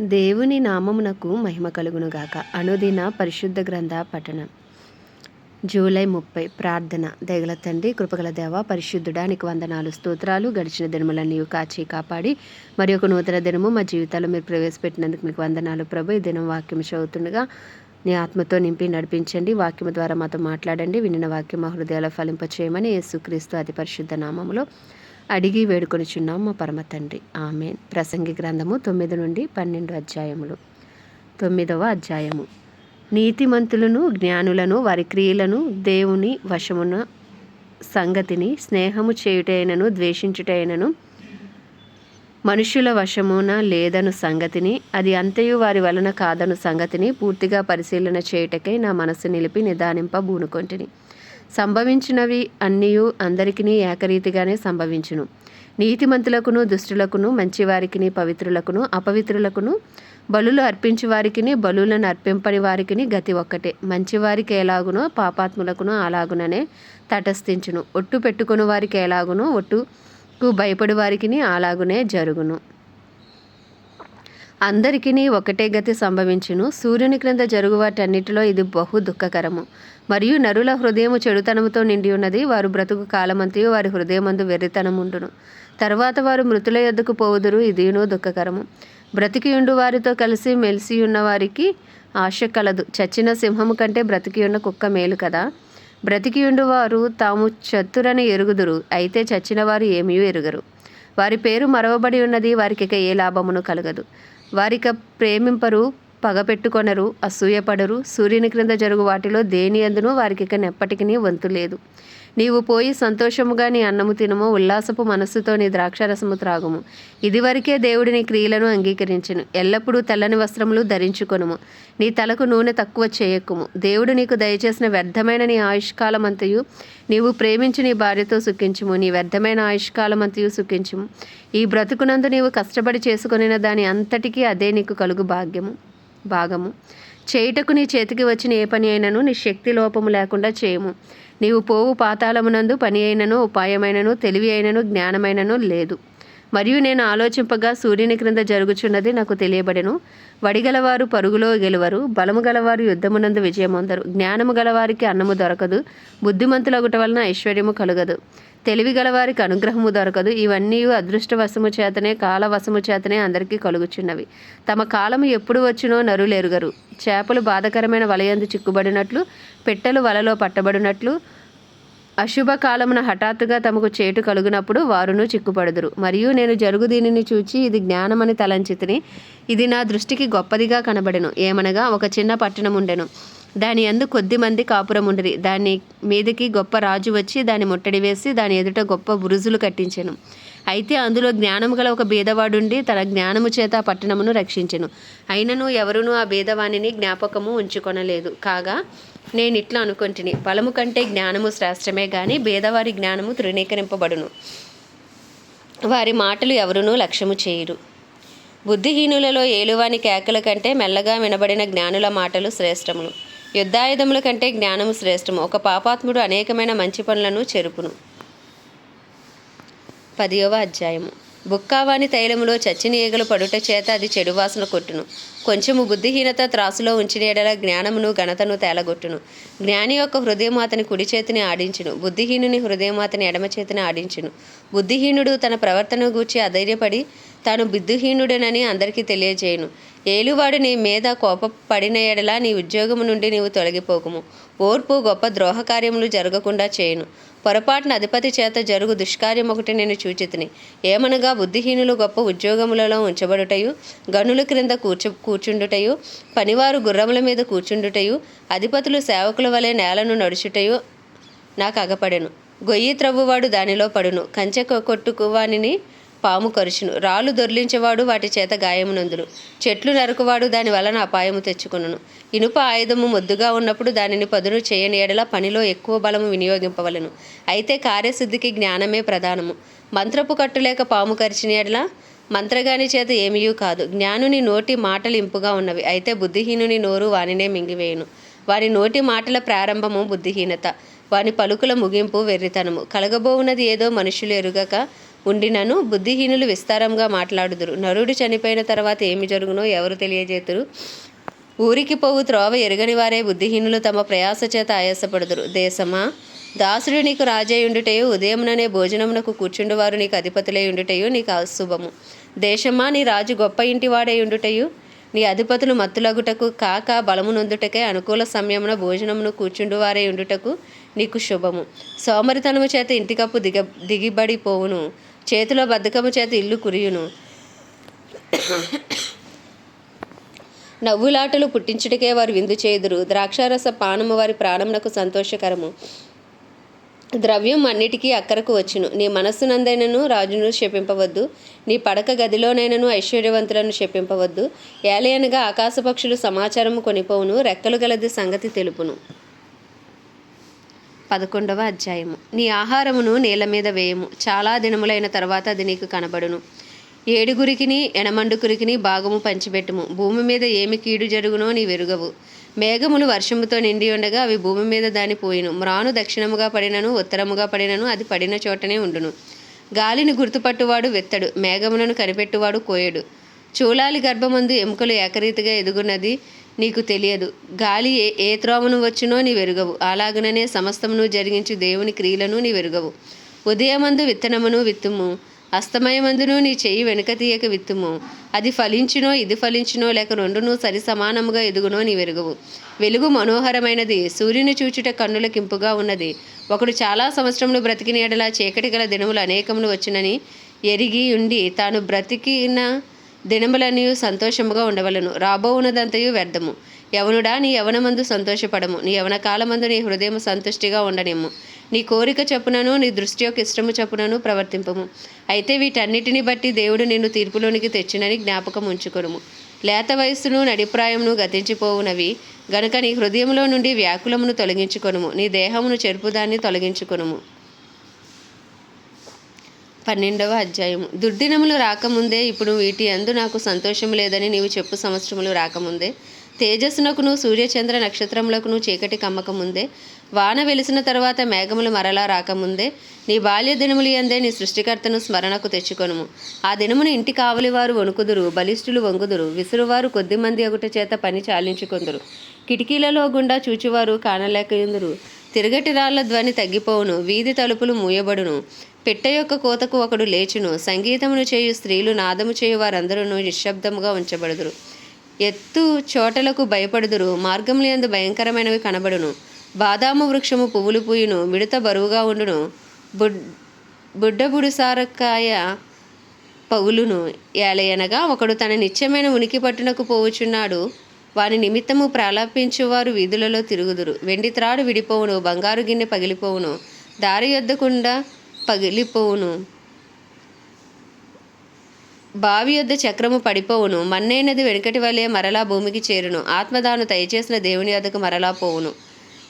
దేవుని నామమునకు మహిమ కలుగునుగాక. అనుదిన పరిశుద్ధ గ్రంథ పఠనం. జూలై ముప్పై ప్రార్థన. దయగల తండ్రి కృపగల దేవ పరిశుద్ధుడానికి వందనాలు స్తోత్రాలు గడిచిన దినములన్నీ కాచి కాపాడి మరి ఒక నూతన దినము మా జీవితాల్లో మీరు ప్రవేశపెట్టినందుకు మీకు వందనాలు ప్రభు. ఈ దినం వాక్యం చదువుతుండగా నీ ఆత్మతో నింపి నడిపించండి. వాక్యం ద్వారా మాతో మాట్లాడండి. వినిన వాక్యం మా హృదయాల ఫలింపచేయమని యేసుక్రీస్తు అతి పరిశుద్ధ నామములో అడిగి వేడుకొనిచున్నాం మా పరమతండ్రి ఆమె ప్రసంగి గ్రంథము తొమ్మిది నుండి పన్నెండు అధ్యాయములు. తొమ్మిదవ అధ్యాయము. నీతిమంతులను జ్ఞానులను వారి క్రియలను దేవుని వశమున సంగతిని స్నేహము చేయుటైనను ద్వేషించుటైనను మనుషుల వశమున లేదను సంగతిని అది అంతయు వారి వలన కాదను సంగతిని పూర్తిగా పరిశీలన చేయుటకై నా మనసు నిలిపి నిదానింప బూనుకొంటిని సంభవించినవి అన్నీయు అందరికీ ఏకరీతిగానే సంభవించును. నీతిమంతులకును దుష్టులకును మంచివారికిని పవిత్రులకును అపవిత్రులకును బలులు అర్పించి వారికిని బలులను అర్పింపని వారికిని గతి ఒక్కటే. మంచివారికి ఎలాగునో పాపాత్ములకును అలాగుననే తటస్థించును. ఒట్టు పెట్టుకుని వారికి ఎలాగునో ఒట్టుకు భయపడి వారికిని అలాగునే జరుగును. అందరికీ ఒకటే గతి సంభవించును. సూర్యుని క్రింద జరుగు వాటన్నిటిలో ఇది బహు దుఃఖకరము. మరియు నరుల హృదయము చెడుతనముతో నిండి ఉన్నది. వారు బ్రతుకు కాలమంతయు వారి హృదయమందు వెర్రితనముండును. తర్వాత వారు మృతుల యొద్దకు పోవుదురు. ఇదియును దుఃఖకరము. బ్రతికియుండు వారితో కలిసి మెలిసి ఉన్న వారికి ఆశ కలదు. చచ్చిన సింహము కంటే బ్రతికియున్న కుక్క మేలు కదా. బ్రతికియుండు వారు తాము చతురని ఎరుగుదురు. అయితే చచ్చిన వారు ఏమీ ఎరుగరు. వారి పేరు మరవబడి ఉన్నది. వారికి ఇక ఏ లాభమును కలగదు. వారిక ప్రేమింపరు పగపెట్టుకొనరు అసూయపడరు. సూర్యుని క్రింద జరుగు వాటిలో దేని అందునూ వారికి ఇక వంతు లేదు. నీవు పోయి సంతోషముగా నీ అన్నము తినము ఉల్లాసపు మనస్సుతో నీ ద్రాక్షరసము త్రాగుము. ఇదివరకే దేవుడి నీ క్రియలను అంగీకరించును. ఎల్లప్పుడూ తెల్లని వస్త్రములు ధరించుకొనుము. నీ తలకు నూనె తక్కువ చేయకుము. దేవుడు నీకు దయచేసిన వ్యర్థమైన నీ ఆయుష్కాలమంతయు నీవు ప్రేమించి నీ భార్యతో సుఖించుము. నీ వ్యర్థమైన ఆయుష్కాలమంతయు సుఖించుము. ఈ బ్రతుకునందు నీవు కష్టపడి చేసుకొనిన దాని అంతటికీ అదే నీకు కలుగు భాగ్యము భాగము. చేయుటకు నీ చేతికి వచ్చిన ఏ పని అయినను నీ శక్తి లోపము లేకుండా చేయము. నీవు పోవు పాతాళమునందు పని అయినను ఉపాయమైనను తెలివి అయినను జ్ఞానమైనను లేదు. మరియు నేను ఆలోచింపగా సూర్యుని క్రింద జరుగుచున్నది నాకు తెలియబడెను. వడిగలవారు పరుగులో గెలువరు బలము గలవారు యుద్ధమునందు విజయమొందరు. జ్ఞానము గలవారికి అన్నము దొరకదు. బుద్ధిమంతులగుట వలన ఐశ్వర్యము కలుగదు. తెలివి గలవారికి అనుగ్రహము దొరకదు. ఇవన్నీ అదృష్టవశము చేతనే కాలవశము చేతనే అందరికీ కలుగుచున్నవి. తమ కాలము ఎప్పుడు వచ్చినో నరులేరుగరు. చేపలు బాధకరమైన వలయందు చిక్కుబడినట్లు పెట్టెలు వలలో పట్టబడినట్లు అశుభ కాలమున హఠాత్తుగా తమకు చేటు కలుగునప్పుడు వారును చిక్కుపడుదురు. మరియు నేను జరుగు దీనిని చూచి ఇది జ్ఞానమని తలంచితిని. ఇది నా దృష్టికి గొప్పదిగా కనబడెను. ఏమనగా ఒక చిన్న పట్టణం ఉండెను దాని అందు కొద్దిమంది కాపురం ఉండరి. దాని మీదకి గొప్ప రాజు వచ్చి దాని ముట్టడి వేసి దాని ఎదుట గొప్ప బురుజులు కట్టించెను. అయితే అందులో జ్ఞానము గల ఒక భేదవాడుండి తన జ్ఞానము చేత పట్టణమును రక్షించెను. అయినను ఎవరునూ ఆ భేదవాణిని జ్ఞాపకము ఉంచుకొనలేదు. కాగా నేను ఇట్లా అనుకుంటుని. బలము కంటే జ్ఞానము శ్రేష్టమే కానీ భేదవారి జ్ఞానము తృణీకరింపబడును. వారి మాటలు ఎవరునూ లక్ష్యము చేయరు. బుద్ధిహీనులలో ఏలువాని కేకల కంటే మెల్లగా వినబడిన జ్ఞానుల మాటలు శ్రేష్టములు. యుద్ధాయుధముల కంటే జ్ఞానము శ్రేష్టము. ఒక పాపాత్ముడు అనేకమైన మంచి పనులను చెరుపును. పదియవ అధ్యాయము. బుక్కావాని తైలములో చచ్చిన ఈగలు పడుట చేత అది చెడు వాసన కొట్టును. కొంచెము బుద్ధిహీనత త్రాసులో ఉంచిన ఎడల జ్ఞానమును ఘనతను తేలగొట్టును. జ్ఞాని యొక్క హృదయం అతని కుడి చేతిని ఆడించును. బుద్ధిహీనుని హృదయం అతని ఎడమ చేతిని ఆడించును. బుద్ధిహీనుడు తన ప్రవర్తన గూర్చి అధైర్యపడి తాను బుద్ధిహీనుడనని అందరికీ తెలియజేయను. ఏలువాడు నీ మీద కోపపడిన ఎడలా నీ ఉద్యోగము నుండి నీవు తొలగిపోకుము. ఓర్పు గొప్ప ద్రోహకార్యములు జరగకుండా చేయను. పొరపాటున అధిపతి చేత జరుగు దుష్కార్యం ఒకటి నేను చూచితిని. ఏమనగా బుద్ధిహీనులు గొప్ప ఉద్యోగములలో ఉంచబడుటయు గనుల క్రింద కూర్చు కూర్చుండుటయు పనివారు గుర్రముల మీద కూర్చుండుటయు అధిపతులు సేవకుల వలె నేలను నడుచుటయు నాకు అగపడెను. గొయ్యి త్రవ్వువాడు దానిలో పడును. కంచె కొట్టుకువానిని పాము కరుచును. రాళ్ళు దొర్లించేవాడు వాటి చేత గాయమునందును. చెట్లు నరుకువాడు దాని వలన అపాయము తెచ్చుకును ఇనుప ఆయుధము మొద్దుగా ఉన్నప్పుడు దానిని పదును చేయని ఎడల పనిలో ఎక్కువ బలము వినియోగింపవలను. అయితే కార్యసిద్ధికి జ్ఞానమే ప్రధానము. మంత్రపు కట్టులేక పాము కరిచిన ఎడల మంత్రగాని చేత ఏమీయూ కాదు. జ్ఞానుని నోటి మాటలు ఇంపుగా ఉన్నవి. అయితే బుద్ధిహీనుని నోరు వానినే మింగివేయును. వారి నోటి మాటల ప్రారంభము బుద్ధిహీనత. వాని పలుకుల ముగింపు వెర్రితనము. కలగబోవున్నది ఏదో మనుషులు ఎరుగక ఉండినను బుద్ధిహీనులు విస్తారంగా మాట్లాడుదురు. నరుడు చనిపోయిన తర్వాత ఏమి జరుగునో ఎవరు తెలియజేతురు? ఊరికి పోవు త్రోవ ఎరగని వారే బుద్ధిహీనులు తమ ప్రయాస చేత ఆయాసపడుదురు. దేశమా? దాసుడు నీకు రాజయ్యుండుటయు ఉదయముననే భోజనమునకు కూర్చుండువారు నీకు అధిపతులై ఉండుటయు నీకు అశుభము. దేశమా? నీ రాజు గొప్ప ఇంటి వాడై ఉండుటయు నీ అధిపతులు మత్తులగుటకు కాక బలమునొందుటకే అనుకూల సమయమున భోజనమును కూర్చుండువారై ఉండుటకు నీకు శుభము. సోమరితనము చేత ఇంటికప్పు దిగ దిగిబడిపోవును. చేతిలో బద్ధకము చేత ఇల్లు కురియును. నవ్వులాటలు పుట్టించుటకే వారు విందు చేదురు ద్రాక్షారస పానము వారి ప్రాణమునకు సంతోషకరము. ద్రవ్యం అన్నిటికీ అక్కరకు వచ్చును. నీ మనస్సునందైనను రాజును శపింపవద్దు. నీ పడక గదిలోనైనను ఐశ్వర్యవంతులను శపింపవద్దు. ఏలయనగా ఆకాశపక్షులు సమాచారము కొనిపోవును. రెక్కలు గలది సంగతి తెలుపును. పదకొండవ అధ్యాయము. నీ ఆహారమును నేల మీద వేయము. చాలా దినములైన తర్వాత అది నీకు కనబడును. ఏడుగురికిని ఎనమండుకురికిని భాగము పంచిపెట్టుము. భూమి మీద ఏమి కీడు జరుగునో నీ వెరుగవు. మేఘములు వర్షముతో నిండి ఉండగా అవి భూమి మీద దాని పోయిను మ్రాను దక్షిణముగా పడినను ఉత్తరముగా పడినను అది పడిన చోటనే ఉండును. గాలిని గుర్తుపట్టువాడు వెత్తడు. మేఘములను కనిపెట్టువాడు కోయడు. చూలాలి గర్భమందు ఎముకలు ఏకరీతిగా ఎదుగున్నది నీకు తెలియదు. గాలి ఏ ఏ త్రోవను వచ్చునో నీ వెరుగవు. అలాగననే సమస్తమును జరిగించు దేవుని క్రియలను నీ వెరుగవు. ఉదయమందు విత్తనమును విత్తుము. అస్తమయమందును నీ చెయ్యి వెనుక తీయక విత్తుము. అది ఫలించునో ఇది ఫలించునో లేక రెండును సరి సమానముగా ఎదుగునో నీ వెరుగవు. వెలుగు మనోహరమైనది. సూర్యుని చూచుట కన్నులకింపుగా ఉన్నది. ఒకడు చాలా సంవత్సరములు బ్రతికిన ఎడలా చీకటి గల దినములు అనేకములు వచ్చినని ఎరిగి ఉండి తాను బ్రతికిన దినములనియు సంతోషముగా ఉండవలను. రాబోవునదంతయు వ్యర్థము. యవనుడా నీ యవనమందు సంతోషపడము. నీ యవన కాలమందు నీ హృదయం సంతుష్టిగా ఉండనిమ్ము. నీ కోరిక చప్పునను నీ దృష్టి యొక్క ఇష్టము చొప్పునను ప్రవర్తింపము. అయితే వీటన్నిటిని బట్టి దేవుడు నిన్ను తీర్పులోనికి తెచ్చినని జ్ఞాపకం ఉంచుకొనుము. లేత వయస్సును నడిప్రాయమును గతించిపోవునవి. గనుక నీ హృదయంలో నుండి వ్యాకులమును తొలగించుకొనుము. నీ దేహమును చెరుపుదాన్ని తొలగించుకొనుము. పన్నెండవ అధ్యాయము. దుర్దినములు రాకముందే ఇప్పుడు వీటి అందు నాకు సంతోషం లేదని నీవు చెప్పు సంవత్సరములు రాకముందే. తేజస్సునకును సూర్యచంద్ర నక్షత్రములకును చీకటి కమ్మకముందే. వాన వెలిసిన తర్వాత మేఘములు మరలా రాకముందే. నీ బాల్య దినములు అందే నీ సృష్టికర్తను స్మరణకు తెచ్చుకొనుము. ఆ దినమును ఇంటి కావలివారు వణుకుదురు బలిష్ఠులు వంగుదురు. విసురువారు కొద్దిమంది ఒకటి చేత పని చాలించుకొందురు. కిటికీలలో గుండా చూచువారు కానలేకయుందురు తిరగటి రాళ్ళ ధ్వని తగ్గిపోవును వీధి తలుపులు మూయబడును. పెట్టె యొక్క కోతకు ఒకడు లేచును. సంగీతమును చేయు స్త్రీలు నాదము చేయు వారందరూ నిశ్శబ్దముగా ఉంచబడుదురు. ఎత్తు చోటలకు భయపడుదురు. మార్గములందు భయంకరమైనవి కనబడును. బాదాము వృక్షము పువ్వులు పూయును. మిడత బరువుగా ఉండును. బుడ్ బుడ్డబుడుసారకాయ పగులును ఏలయనగా ఒకడు తన నిత్యమైన ఉనికి పట్టునకు పోవుచున్నాడు. వాని నిమిత్తము ప్రాలాపించువారు వీధులలో తిరుగుదురు. వెండి త్రాడు విడిపోవును. బంగారు గిన్నె పగిలిపోవును. దారి యొద్దకుండా పగిలిపోవును. బావి యొద్ద చక్రము పడిపోవును. మన్నైనది వెనుకటి వలె మరలా భూమికి చేరును. ఆత్మదాను దయచేసిన దేవుని యొద్దకు మరలా పోవును.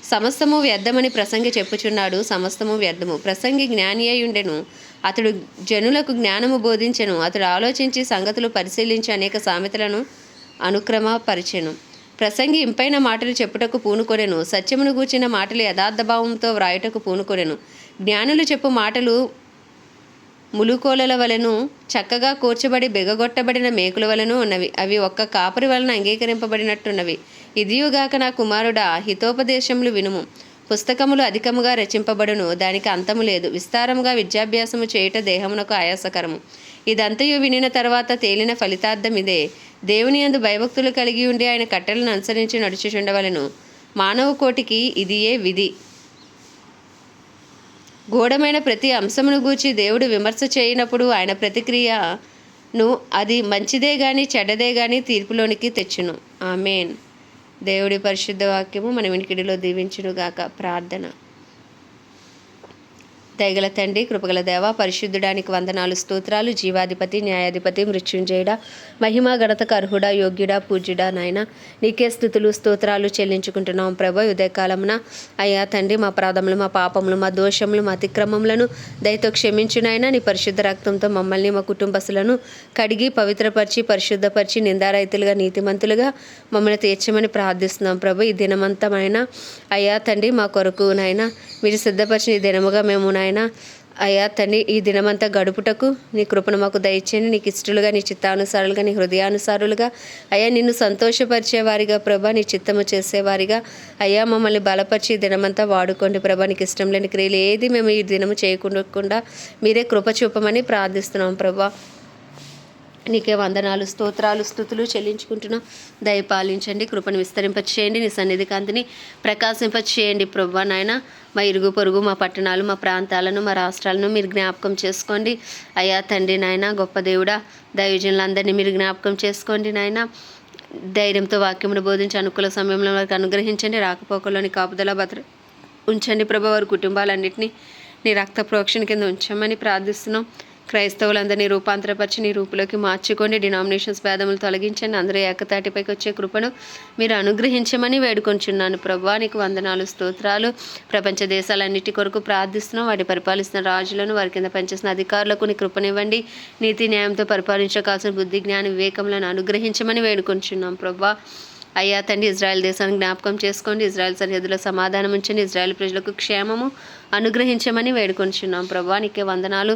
సమస్తము వ్యర్థమని ప్రసంగి చెప్పుచున్నాడు. సమస్తము వ్యర్థము. ప్రసంగి జ్ఞాని అయి ఉండెను. అతడు జనులకు జ్ఞానము బోధించెను. అతడు ఆలోచించి సంగతులు పరిశీలించి అనేక సామెతలను అనుక్రమపరిచెను. ప్రసంగి ఇంపైన మాటలు చెప్పుటకు పూనుకొనెను. సత్యమును గూర్చిన మాటలు యథార్థభావంతో వ్రాయుటకు పూనుకొనెను. జ్ఞానులు చెప్పు మాటలు ములుకోలల వలెను చక్కగా కూర్చబడి బెగగొట్టబడిన మేకుల వలను ఉన్నవి. అవి ఒక్క కాపరి వలన అంగీకరింపబడినట్టున్నవి. ఇదియుగాక నా కుమారుడా హితోపదేశములు వినుము. పుస్తకములు అధికముగా రచింపబడును. దానికి అంతము లేదు. విస్తారముగా విద్యాభ్యాసము చేయుట దేహమునకు ఆయాసకరము. ఇదంతయు వినిన తర్వాత తేలిన ఫలితార్థం ఇదే. దేవుని అందు భయభక్తులు కలిగి ఉండి ఆయన కట్టెలను అనుసరించి నడుచుచుండవలను. మానవ కోటికి ఇదియే విధి. గూఢమైన ప్రతి అంశమును గూర్చి దేవుడు విమర్శ చేయనప్పుడు ఆయన ప్రతిక్రియను అది మంచిదే గాని చెడ్డదే గాని తీర్పులోనికి తెచ్చును. ఆమెన్. దేవుడి పరిశుద్ధ వాక్యము మన వినికిడిలో దీవించునుగాక. ప్రార్థన. దయగల తండ్రి కృపగల దేవ పరిశుద్ధుడానికి వందనాలు స్తోత్రాలు జీవాధిపతి న్యాయాధిపతి మృత్యుంజయుడ మహిమా గణతకు అర్హుడా యోగ్యుడా పూజ్యుడా నాయన. నీకే స్థుతులు స్తోత్రాలు చెల్లించుకుంటున్నాం ప్రభ ఉదయకాలమున. అయ్యా తండ్రి మా ప్రాధములు మా పాపములు మా దోషములు మా అతిక్రమములను దయతో క్షమించునైనా నీ పరిశుద్ధ రక్తంతో మమ్మల్ని మా కుటుంబస్తులను కడిగి పవిత్రపరిచి పరిశుద్ధపరిచి నిందారైతులుగా నీతిమంతులుగా మమ్మల్ని తీర్చమని ప్రార్థిస్తున్నాం ప్రభు ఈ దినమంతమైన అయ్యా తండ్రి మా కొరకు నాయన. మీరు సిద్ధపరిచిన ఈ దినముగా మేము నాయన అయ్యా తండ్రి ఈ దినమంతా గడుపుటకు నీ కృపను మాకు దయచేయండి నీకు ఇష్టలుగా నీ చిత్తానుసారులుగా నీ హృదయానుసారులుగా. అయ్యా నిన్ను సంతోషపరిచేవారిగా ప్రభా నీ చిత్తము చేసేవారిగా అయ్యా మమ్మల్ని బలపరిచి ఈ దినమంతా వాడుకోండి ప్రభా నీకు ఇష్టం లేని క్రియలు ఏది మేము ఈ దినము చేయకుండా మీరే కృప చూపమని ప్రార్థిస్తున్నాం ప్రభా. నీకే వందనాలు స్తోత్రాలు స్థుతులు చెల్లించుకుంటున్నాం. దయపాలించండి కృపను విస్తరింపచేయండి నీ సన్నిధి కాంతిని ప్రకాశింపచేయండి ప్రభా నాయన. మా ఇరుగు పొరుగు మా పట్టణాలు మా ప్రాంతాలను మా రాష్ట్రాలను మీరు జ్ఞాపకం చేసుకోండి. అయ్యా తండ్రి నాయన గొప్ప దేవుడా దైవజనులందరినీ మీరు జ్ఞాపకం చేసుకోండి నాయన. ధైర్యంతో వాక్యమును బోధించి అనుకూల సమయంలో వారికి అనుగ్రహించండి. రాకపోకల్లోని కాపుదల భద్ర ఉంచండి ప్రభా వారి కుటుంబాలన్నింటినీ. నీ రక్త ప్రోక్షణ కింద ఉంచమని ప్రార్థిస్తున్నాం. క్రైస్తవులందరినీ రూపాంతరపరిచి నీ రూపులోకి మార్చుకొని డినామినేషన్స్ భేదములు తొలగించండి. అందరూ ఏకతాటిపైకి వచ్చే కృపను మీరు అనుగ్రహించమని వేడుకొంచున్నాను. ప్రభా నీకు వందనాలు స్తోత్రాలు. ప్రపంచ దేశాలన్నిటి కొరకు ప్రార్థిస్తున్నాం. వాటి పరిపాలిస్తున్న రాజులను వారి కింద పనిచేసిన అధికారులకు నీ కృపనివ్వండి. నీతి న్యాయంతో పరిపాలించకాల్సిన బుద్ధి జ్ఞాన వివేకములను అనుగ్రహించమని వేడుకొంచున్నాం. ప్రభా అయ్యా తండ్రి ఇజ్రాయెల్ దేశాన్ని జ్ఞాపకం చేసుకోండి. ఇజ్రాయెల్ సరిహద్దులో సమాధానం ఉంచండి. ఇజ్రాయెల్ ప్రజలకు క్షేమము అనుగ్రహించమని వేడుకొంచున్నాం. ప్రభా నీకే వందనాలు.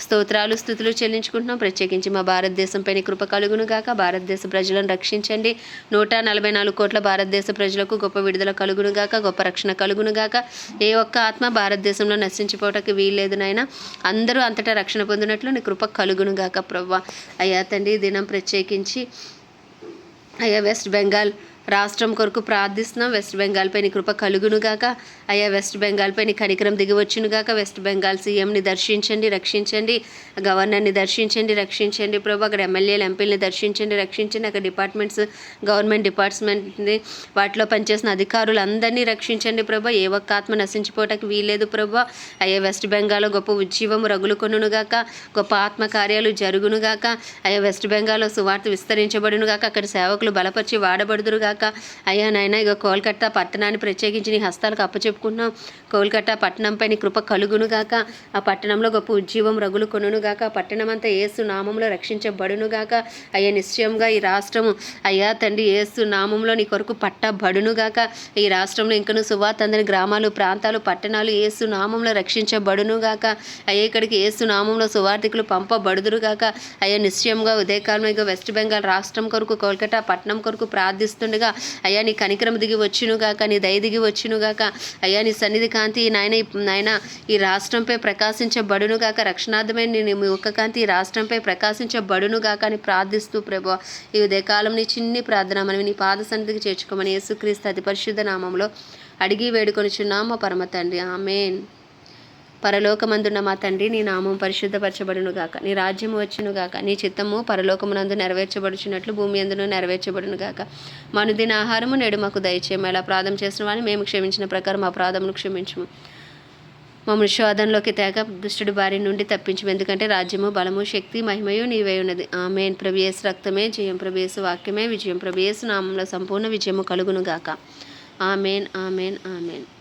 స్తోత్రాలు స్థుతులు చెల్లించుకుంటున్నాం. ప్రత్యేకించి మా భారతదేశంపై కృప కలుగును గాక. భారతదేశ ప్రజలను రక్షించండి. నూట నలభై నాలుగు కోట్ల భారతదేశ ప్రజలకు గొప్ప విడుదల కలుగును గాక గొప్ప రక్షణ కలుగును గాక. ఏ ఒక్క ఆత్మ భారతదేశంలో నశించిపోవటానికి వీల్లేదు నాయన. అందరూ అంతటా రక్షణ పొందినట్లు నీ కృప కలుగును గాక ప్రవ్వ. అయ్యా తండ్రి దినం ప్రత్యేకించి అయ్యా వెస్ట్ బెంగాల్ రాష్ట్రం కొరకు ప్రార్థిస్తున్నాం. వెస్ట్ బెంగాల్పై నీ కృప కలుగునుగాక అయ్యా వెస్ట్ బెంగాల్పై నీ కనికరం దిగివచ్చునుగాక వెస్ట్ బెంగాల్ సీఎంని దర్శించండి రక్షించండి. గవర్నర్ని దర్శించండి రక్షించండి. ప్రభు అక్కడ ఎమ్మెల్యేలు ఎంపీలని దర్శించండి రక్షించండి. అక్కడ డిపార్ట్మెంట్స్ గవర్నమెంట్ డిపార్ట్మెంట్ని వాటిలో పనిచేసిన అధికారులందరినీ రక్షించండి ప్రభు. ఏ ఒక్క ఆత్మ నశించిపోవటానికి వీల్లేదు ప్రభు. అయ్యా వెస్ట్ బెంగాల్లో గొప్ప ఉజ్జీవం రగులు కొనుగాక గొప్ప ఆత్మ కార్యాలు జరుగునుగాక అయ్యా వెస్ట్ బెంగాల్లో సువార్త విస్తరించబడునుగాక అక్కడ సేవకులు బలపరిచి వాడబడుదురుగాక గాక అయ్యా నాయన ఇక కోల్కత్తా పట్టణాన్ని ప్రత్యేకించి నీ హస్తాలకు అప్పచెప్పుకున్నాం కోల్కత్తా పట్టణంపై నీ కృప కలుగును గాక. ఆ పట్టణంలో గొప్ప ఉజ్జీవం రగులు కొనును గాక. ఆ పట్టణం అంతా ఏసు నామంలో రక్షించబడును గాక. అయ్యా నిశ్చయంగా ఈ రాష్ట్రము అయ్యా తండ్రి ఏసు నామంలో నీ కొరకు పట్టబడును గాక. ఈ రాష్ట్రంలో ఇంకను సువార్త అందని గ్రామాలు ప్రాంతాలు పట్టణాలు ఏసు నామంలో రక్షించబడును గాక. అయ్యా ఇక్కడికి ఏసు నామంలో సువార్థికులు పంపబడుదురుగాక అయ్యా నిశ్చయంగా ఉదయకాలం ఇక వెస్ట్ బెంగాల్ రాష్ట్రం కొరకు కోల్కటా పట్టణం కొరకు ప్రార్థిస్తుండగా అయ్యా నీ కనికరం దిగి వచ్చునుగాక నీ దయ దిగి వచ్చునుగాక అయ్యా నీ సన్నిధి కాంతి నాయన నాయన ఈ రాష్ట్రంపై ప్రకాశించబడునుగాక రక్షణార్థమైన నీ ముఖ కాంతి ఈ రాష్ట్రంపై ప్రకాశించబడునుగాక అని ప్రార్థిస్తూ ప్రభు. ఈ ఉదయకాలం నీ చిన్ని ప్రార్థన మనం నీ పాద సన్నిధికి చేర్చుకోమని యేసుక్రీస్తు అతి పరిశుద్ధ నామంలో అడిగి వేడుకొనిచున్నాము పరమ తండ్రి. ఆమెన్. పరలోకమందున్న మా తండ్రి నీ నామం పరిశుద్ధపరచబడును గాక నీ రాజ్యము వచ్చును గాక నీ చిత్తము పరలోకమునందు నెరవేర్చబడుచున్నట్లు భూమి అందును నెరవేర్చబడును గాక మనుదిన ఆహారము నేడు మాకు దయచేయము. ఎలా ప్రాధం చేసిన వాడిని మేము క్షమించిన ప్రకారం మా ప్రాధమును క్షమించము. మమ్మల్ని శోధంలోకి తేక దుష్టుడి బారి నుండి తప్పించము. ఎందుకంటే రాజ్యము బలము శక్తి మహిమయు నీవే ఉన్నది. ఆమెన్. ప్రభేసు రక్తమే జయం ప్రభేసు వాక్యమే విజయం ప్రభేసు నామంలో సంపూర్ణ విజయము కలుగును గాక ఆమెన్ ఆమెన్ ఆమెన్.